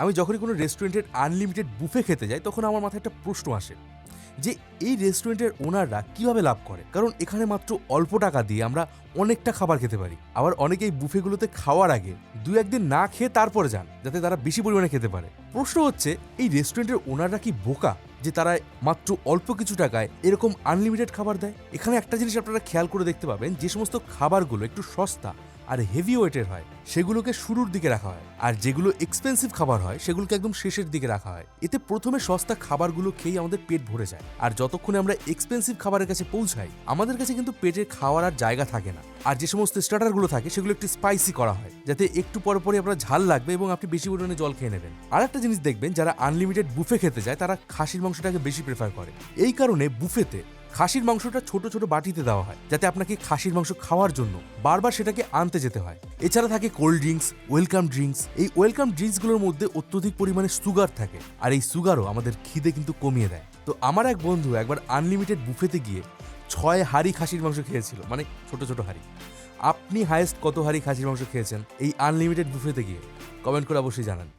আমি যখনই কোনো রেস্টুরেন্টের আনলিমিটেড বুফে খেতে যাই, তখন আমার মাথায় একটা প্রশ্ন আসে যে, এই রেস্টুরেন্টের ওনাররা কীভাবে লাভ করে? কারণ এখানে মাত্র অল্প টাকা দিয়ে আমরা অনেকটা খাবার খেতে পারি। আবার অনেকেই বুফেগুলোতে খাওয়ার আগে দু একদিন না খেয়ে তারপরে যান, যাতে তারা বেশি পরিমাণে খেতে পারে। প্রশ্ন হচ্ছে, এই রেস্টুরেন্টের ওনাররা কি বোকা যে তারা মাত্র অল্প কিছু টাকায় এরকম আনলিমিটেড খাবার দেয়? এখানে একটা জিনিস আপনারা খেয়াল করে দেখতে পাবেন, যে সমস্ত খাবারগুলো একটু সস্তা আর হেভি ওয়েটের হয়, সেগুলোকে শুরুর দিকে রাখা হয়। আর যেগুলো এক্সপেন্সিভ খাবার হয়, সেগুলোকে একদম শেষের দিকে রাখা হয়। এতে প্রথমে সস্তা খাবারগুলো খেয়েই আমাদের পেট ভরে যায়। আর যতক্ষণে আমরা এক্সপেন্সিভ খাবারের কাছে পৌঁছাই, আমাদের কাছে কিন্তু পেটের খাওয়ার আর জায়গা থাকে না। আর যে সমস্ত স্টার্টারগুলো থাকে, সেগুলো একটু স্পাইসি করা হয়, যাতে একটু পরে পরে আপনার ঝাল লাগবে এবং আপনি বেশি পরিমাণে জল খেয়ে নেবেন। আর একটা জিনিস দেখবেন, যারা আনলিমিটেড বুফে খেতে যায়, তারা খাসির মাংসটাকে বেশি প্রেফার করে। এই কারণে বুফেতে খাসির মাংসটা ছোট ছোট বাটিতে দেওয়া হয়, যাতে আপনাকে খাসির মাংস খাওয়ার জন্য বারবার সেটাকে আনতে যেতে হয়। এছাড়া থাকে কোল্ড ড্রিঙ্কস, ওয়েলকাম ড্রিঙ্কস। এই ওয়েলকাম ড্রিঙ্কসগুলোর মধ্যে অত্যধিক পরিমাণে সুগার থাকে, আর এই সুগারও আমাদের খিদে কিন্তু কমিয়ে দেয়। তো আমার এক বন্ধু একবার আনলিমিটেড বুফেতে গিয়ে ছয় হাড়ি খাসির মাংস খেয়েছিল মানে ছোট ছোট হাড়ি। আপনি হায়েস্ট কত হাড়ি খাসির মাংস খেয়েছেন এই আনলিমিটেড বুফেতে গিয়ে? কমেন্ট করে অবশ্যই জানান।